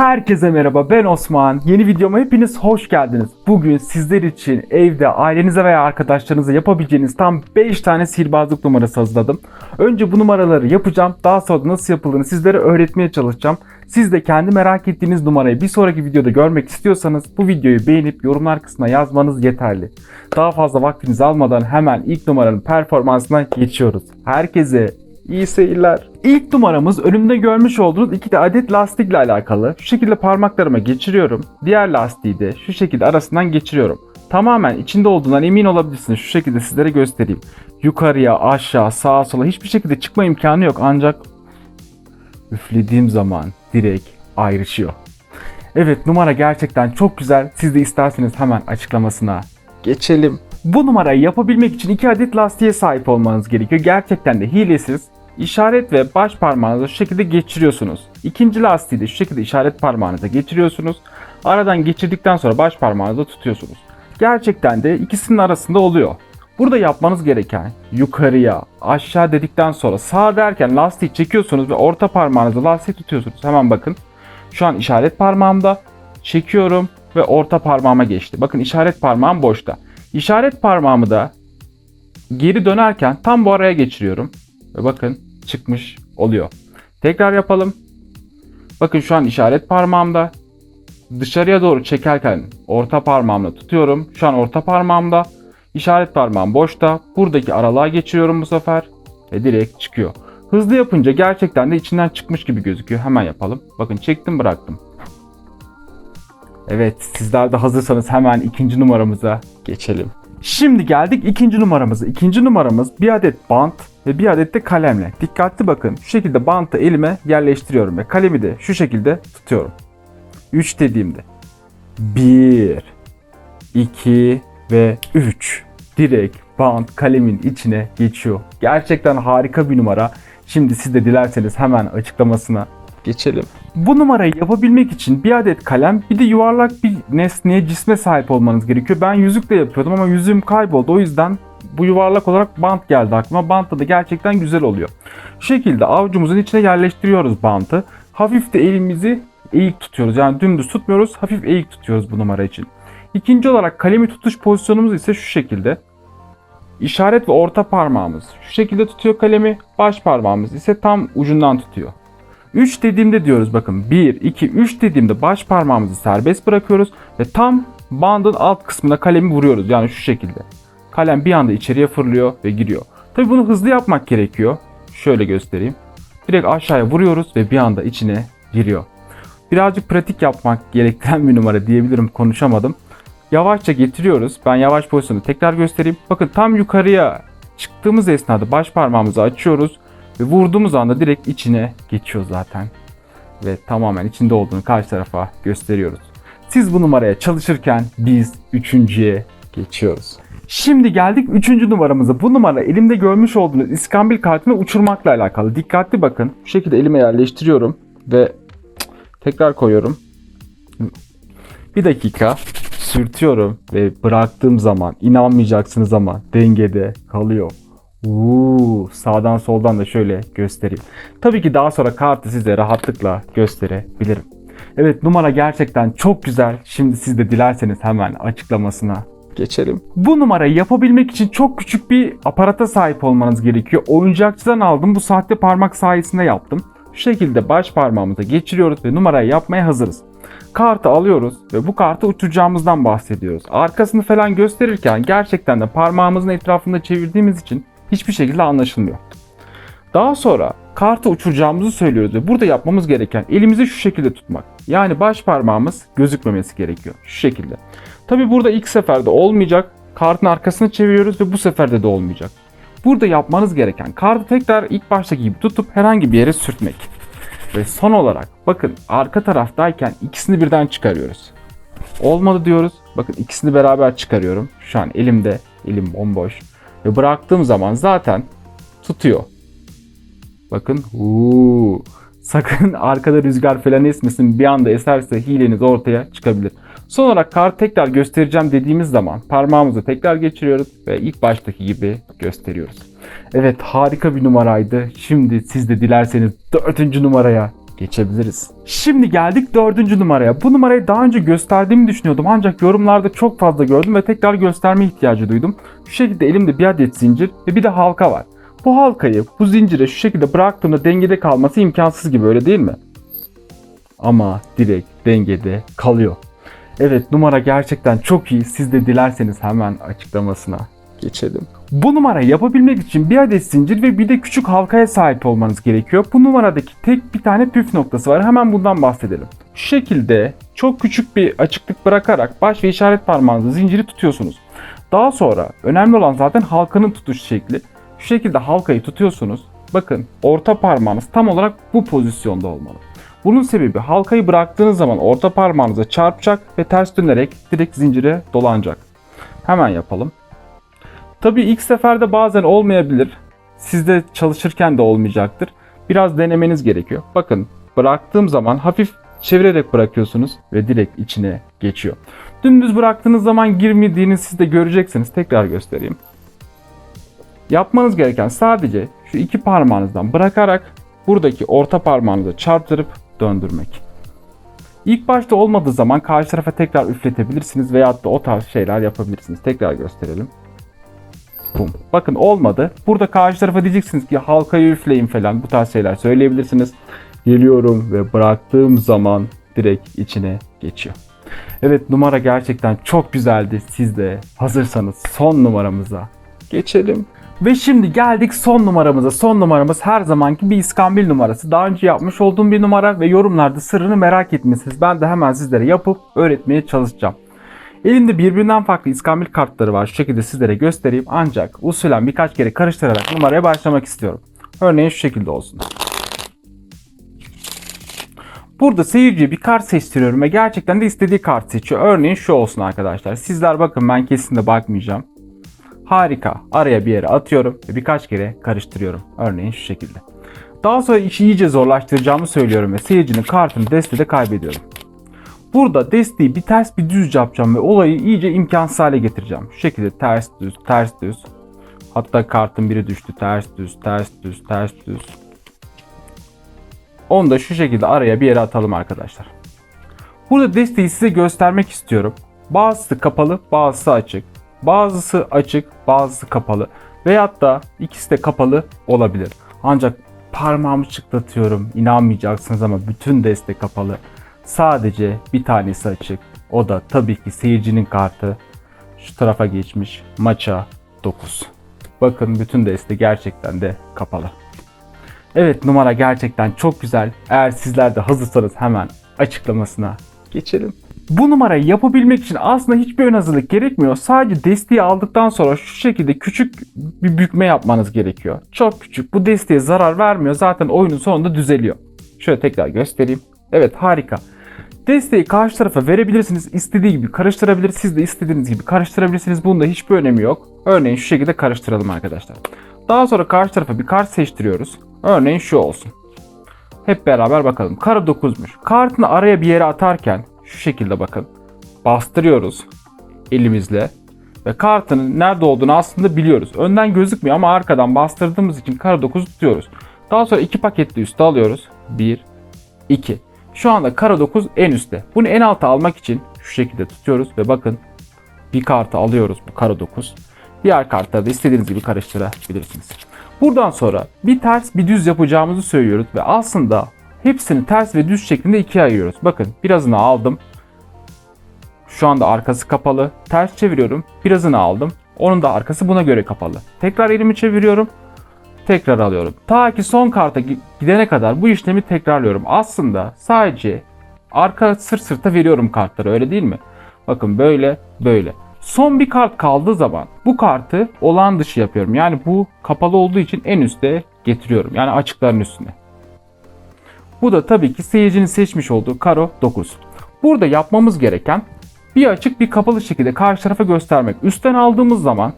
Herkese merhaba ben Osman. Yeni videoma hepiniz hoş geldiniz. Bugün sizler için evde ailenize veya arkadaşlarınıza yapabileceğiniz tam 5 tane sihirbazlık numarası hazırladım. Önce bu numaraları yapacağım. Daha sonra da nasıl yapıldığını sizlere öğretmeye çalışacağım. Siz de kendi merak ettiğiniz numarayı bir sonraki videoda görmek istiyorsanız bu videoyu beğenip yorumlar kısmına yazmanız yeterli. Daha fazla vaktinizi almadan hemen ilk numaranın performansına geçiyoruz. Herkese İyi seyirler. İlk numaramız önümde görmüş olduğunuz iki de adet lastikle alakalı. Şu şekilde parmaklarıma geçiriyorum. Diğer lastiği de şu şekilde arasından geçiriyorum. Tamamen içinde olduğundan emin olabilirsiniz. Şu şekilde sizlere göstereyim. Yukarıya, aşağı, sağa, sola hiçbir şekilde çıkma imkanı yok. Ancak üflediğim zaman direkt ayrışıyor. Evet numara gerçekten çok güzel. Siz de isterseniz hemen açıklamasına geçelim. Bu numarayı yapabilmek için iki adet lastiğe sahip olmanız gerekiyor. Gerçekten de hilesiz. İşaret ve baş parmağınızı şu şekilde geçiriyorsunuz. İkinci lastiği de şu şekilde işaret parmağınıza geçiriyorsunuz. Aradan geçirdikten sonra baş parmağınızı tutuyorsunuz. Gerçekten de ikisinin arasında oluyor. Burada yapmanız gereken yukarıya, aşağı dedikten sonra sağ derken lastiği çekiyorsunuz ve orta parmağınızı lastiği tutuyorsunuz. Hemen bakın. Şu an işaret parmağımda çekiyorum ve orta parmağıma geçti. Bakın işaret parmağım boşta. İşaret parmağımı da geri dönerken tam bu araya geçiriyorum. Ve bakın çıkmış oluyor. Tekrar yapalım. Bakın şu an işaret parmağımda. Dışarıya doğru çekerken orta parmağımla tutuyorum. Şu an orta parmağımda. İşaret parmağım boşta. Buradaki aralığa geçiriyorum bu sefer. Ve direkt çıkıyor. Hızlı yapınca gerçekten de içinden çıkmış gibi gözüküyor. Hemen yapalım. Bakın çektim bıraktım. Evet sizler de hazırsanız hemen ikinci numaramıza geçelim. Şimdi geldik ikinci numaramıza. İkinci numaramız bir adet bant ve bir adet de kalemle. Dikkatli bakın. Şu şekilde bantı elime yerleştiriyorum ve kalemi de şu şekilde tutuyorum. 3 dediğimde 1 2 ve 3 direkt bant kalemin içine geçiyor. Gerçekten harika bir numara. Şimdi siz de dilerseniz hemen açıklamasına geçelim. Bu numarayı yapabilmek için bir adet kalem bir de yuvarlak bir nesneye cisme sahip olmanız gerekiyor. Ben yüzükle yapıyordum ama yüzüğüm kayboldu. O yüzden bu yuvarlak olarak bant geldi aklıma. Bantta da gerçekten güzel oluyor. Şu şekilde avucumuzun içine yerleştiriyoruz bantı. Hafif de elimizi eğik tutuyoruz. Yani dümdüz tutmuyoruz. Hafif eğik tutuyoruz bu numara için. İkinci olarak kalemi tutuş pozisyonumuz ise şu şekilde. İşaret ve orta parmağımız şu şekilde tutuyor kalemi. Baş parmağımız ise tam ucundan tutuyor. 3 dediğimde diyoruz bakın 1, 2, 3 dediğimde baş parmağımızı serbest bırakıyoruz ve tam bandın alt kısmına kalemi vuruyoruz. Yani şu şekilde. Kalem bir anda içeriye fırlıyor ve giriyor. Tabi bunu hızlı yapmak gerekiyor. Şöyle göstereyim. Direkt aşağıya vuruyoruz ve bir anda içine giriyor. Birazcık pratik yapmak gerektiren bir numara diyebilirim konuşamadım. Yavaşça getiriyoruz. Ben yavaş pozisyonu tekrar göstereyim. Bakın tam yukarıya çıktığımız esnada baş parmağımızı açıyoruz ve vurduğumuz anda direkt içine geçiyor zaten. Ve tamamen içinde olduğunu karşı tarafa gösteriyoruz. Siz bu numaraya çalışırken biz üçüncüye geçiyoruz. Şimdi geldik üçüncü numaramıza. Bu numara elimde görmüş olduğunuz iskambil kartını uçurmakla alakalı. Dikkatli bakın. Bu şekilde elime yerleştiriyorum ve tekrar koyuyorum. Bir dakika sürtüyorum ve bıraktığım zaman inanmayacaksınız ama dengede kalıyor. Uuu, sağdan soldan da şöyle göstereyim. Tabii ki daha sonra kartı size rahatlıkla gösterebilirim. Evet numara gerçekten çok güzel. Şimdi siz de dilerseniz hemen açıklamasına geçelim. Bu numarayı yapabilmek için çok küçük bir aparata sahip olmanız gerekiyor. Oyuncakçıdan aldım. Bu sahte parmak sayesinde yaptım. Şu şekilde baş parmağımıza geçiriyoruz ve numarayı yapmaya hazırız. Kartı alıyoruz ve bu kartı uçuracağımızdan bahsediyoruz. Arkasını falan gösterirken gerçekten de parmağımızın etrafında çevirdiğimiz için hiçbir şekilde anlaşılmıyor. Daha sonra kartı uçuracağımızı söylüyoruz ve burada yapmamız gereken elimizi şu şekilde tutmak. Yani baş parmağımız gözükmemesi gerekiyor. Şu şekilde. Tabi burada ilk seferde olmayacak. Kartın arkasını çeviriyoruz ve bu seferde de olmayacak. Burada yapmanız gereken kartı tekrar ilk baştaki gibi tutup herhangi bir yere sürtmek. Ve son olarak bakın arka taraftayken ikisini birden çıkarıyoruz. Olmadı diyoruz. Bakın ikisini beraber çıkarıyorum. Şu an elimde, elim bomboş. Ve bıraktığım zaman zaten tutuyor. Bakın uuu. Sakın arkada rüzgar falan esmesin bir anda eserse hileniz ortaya çıkabilir. Son olarak kartı tekrar göstereceğim dediğimiz zaman parmağımızı tekrar geçiriyoruz ve ilk baştaki gibi gösteriyoruz. Evet harika bir numaraydı. Şimdi siz de dilerseniz dördüncü numaraya geçebiliriz. Şimdi geldik dördüncü numaraya. Bu numarayı daha önce gösterdiğimi düşünüyordum ancak yorumlarda çok fazla gördüm ve tekrar gösterme ihtiyacı duydum. Şu şekilde elimde bir adet zincir ve bir de halka var. Bu halkayı bu zincire şu şekilde bıraktığımda dengede kalması imkansız gibi öyle değil mi? Ama direkt dengede kalıyor. Evet numara gerçekten çok iyi. Siz de dilerseniz hemen açıklamasına geçelim. Bu numarayı yapabilmek için bir adet zincir ve bir de küçük halkaya sahip olmanız gerekiyor. Bu numaradaki tek bir tane püf noktası var. Hemen bundan bahsedelim. Şu şekilde çok küçük bir açıklık bırakarak baş ve işaret parmağınızı zinciri tutuyorsunuz. Daha sonra önemli olan zaten halkanın tutuş şekli. Şu şekilde halkayı tutuyorsunuz. Bakın orta parmağınız tam olarak bu pozisyonda olmalı. Bunun sebebi halkayı bıraktığınız zaman orta parmağınıza çarpacak ve ters dönerek direkt zincire dolanacak. Hemen yapalım. Tabii ilk seferde bazen olmayabilir. Sizde çalışırken de olmayacaktır. Biraz denemeniz gerekiyor. Bakın bıraktığım zaman hafif çevirerek bırakıyorsunuz ve direkt içine geçiyor. Dümdüz bıraktığınız zaman girmediğini siz de göreceksiniz. Tekrar göstereyim. Yapmanız gereken sadece şu iki parmağınızdan bırakarak buradaki orta parmağınıza çarptırıp döndürmek. İlk başta olmadığı zaman karşı tarafa tekrar üfletebilirsiniz veyahut da o tarz şeyler yapabilirsiniz. Tekrar gösterelim. Bum. Bakın olmadı. Burada karşı tarafa diyeceksiniz ki halkayı üfleyin falan bu tarz şeyler söyleyebilirsiniz. Geliyorum ve bıraktığım zaman direkt içine geçiyor. Evet numara gerçekten çok güzeldi. Siz de hazırsanız son numaramıza geçelim. Ve şimdi geldik son numaramıza. Son numaramız her zamanki bir iskambil numarası. Daha önce yapmış olduğum bir numara ve yorumlarda sırrını merak etmişsiniz. Ben de hemen sizlere yapıp öğretmeye çalışacağım. Elimde birbirinden farklı iskambil kartları var. Şu şekilde sizlere göstereyim. Ancak usulen birkaç kere karıştırarak numaraya başlamak istiyorum. Örneğin şu şekilde olsun. Burada seyirciye bir kart seçtiriyorum ve gerçekten de istediği kart seçiyor. Örneğin şu olsun arkadaşlar. Sizler bakın ben kesinlikle bakmayacağım. Harika. Araya bir yere atıyorum ve birkaç kere karıştırıyorum. Örneğin şu şekilde. Daha sonra işi iyice zorlaştıracağımı söylüyorum ve seyircinin kartını destede kaybediyorum. Burada desteği bir ters bir düz yapacağım ve olayı iyice imkansız hale getireceğim. Şu şekilde ters düz ters düz. Hatta kartın biri düştü. Ters düz ters düz ters düz. Onu da şu şekilde araya bir yere atalım arkadaşlar. Burada desteği size göstermek istiyorum. Bazısı kapalı, bazısı açık. Bazısı açık, bazısı kapalı. Veyahut da ikisi de kapalı olabilir. Ancak parmağımı çıtlatıyorum. İnanmayacaksınız ama bütün deste kapalı. Sadece bir tanesi açık. O da tabii ki seyircinin kartı. Şu tarafa geçmiş. Maça 9. Bakın bütün deste gerçekten de kapalı. Evet numara gerçekten çok güzel. Eğer sizler de hazırsanız hemen açıklamasına geçelim. Bu numarayı yapabilmek için aslında hiçbir ön hazırlık gerekmiyor. Sadece desteği aldıktan sonra şu şekilde küçük bir bükme yapmanız gerekiyor. Çok küçük. Bu desteğe zarar vermiyor. Zaten oyunun sonunda düzeliyor. Şöyle tekrar göstereyim. Evet harika. Desteği karşı tarafa verebilirsiniz. İstediği gibi karıştırabilir. Siz de istediğiniz gibi karıştırabilirsiniz. Bunda hiçbir önemi yok. Örneğin şu şekilde karıştıralım arkadaşlar. Daha sonra karşı tarafa bir kart seçtiriyoruz. Örneğin şu olsun. Hep beraber bakalım. Kara 9'muş. Kartını araya bir yere atarken şu şekilde bakın. Bastırıyoruz elimizle. Ve kartının nerede olduğunu aslında biliyoruz. Önden gözükmüyor ama arkadan bastırdığımız için kara 9 tutuyoruz. Daha sonra iki paketli üste alıyoruz. 1, 2. Şu anda kara 9 en üstte. Bunu en alta almak için şu şekilde tutuyoruz ve bakın bir kartı alıyoruz bu kara 9. Diğer kartları da istediğiniz gibi karıştırabilirsiniz. Buradan sonra bir ters bir düz yapacağımızı söylüyoruz ve aslında hepsini ters ve düz şeklinde ikiye ayırıyoruz. Bakın birazını aldım. Şu anda arkası kapalı. Ters çeviriyorum. Birazını aldım. Onun da arkası buna göre kapalı. Tekrar elimi çeviriyorum. Tekrar alıyorum. Ta ki son karta gidene kadar bu işlemi tekrarlıyorum. Aslında sadece arka sırt sırta veriyorum kartları öyle değil mi? Bakın böyle böyle. Son bir kart kaldığı zaman bu kartı olan dışı yapıyorum. Yani bu kapalı olduğu için en üste getiriyorum. Yani açıkların üstüne. Bu da tabii ki seyircinin seçmiş olduğu karo 9. Burada yapmamız gereken bir açık bir kapalı şekilde karşı tarafa göstermek. Üstten aldığımız zaman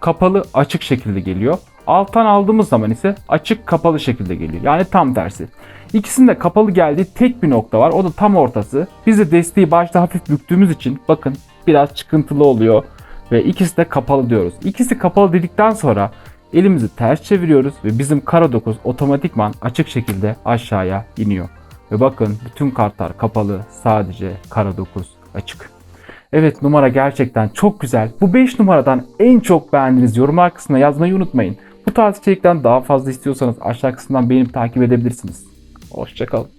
kapalı açık şekilde geliyor. Alttan aldığımız zaman ise açık kapalı şekilde geliyor. Yani tam tersi. İkisinde kapalı geldiği tek bir nokta var. O da tam ortası. Biz de desteği başta hafif büktüğümüz için bakın biraz çıkıntılı oluyor. Ve ikisi de kapalı diyoruz. İkisi kapalı dedikten sonra elimizi ters çeviriyoruz ve bizim kara 9 otomatikman açık şekilde aşağıya iniyor. Ve bakın bütün kartlar kapalı sadece kara 9 açık. Evet numara gerçekten çok güzel. Bu 5 numaradan en çok beğendiğiniz yorumlar kısmına yazmayı unutmayın. Bu tarz içerikten daha fazla istiyorsanız aşağı kısımdan beğenip takip edebilirsiniz. Hoşçakalın.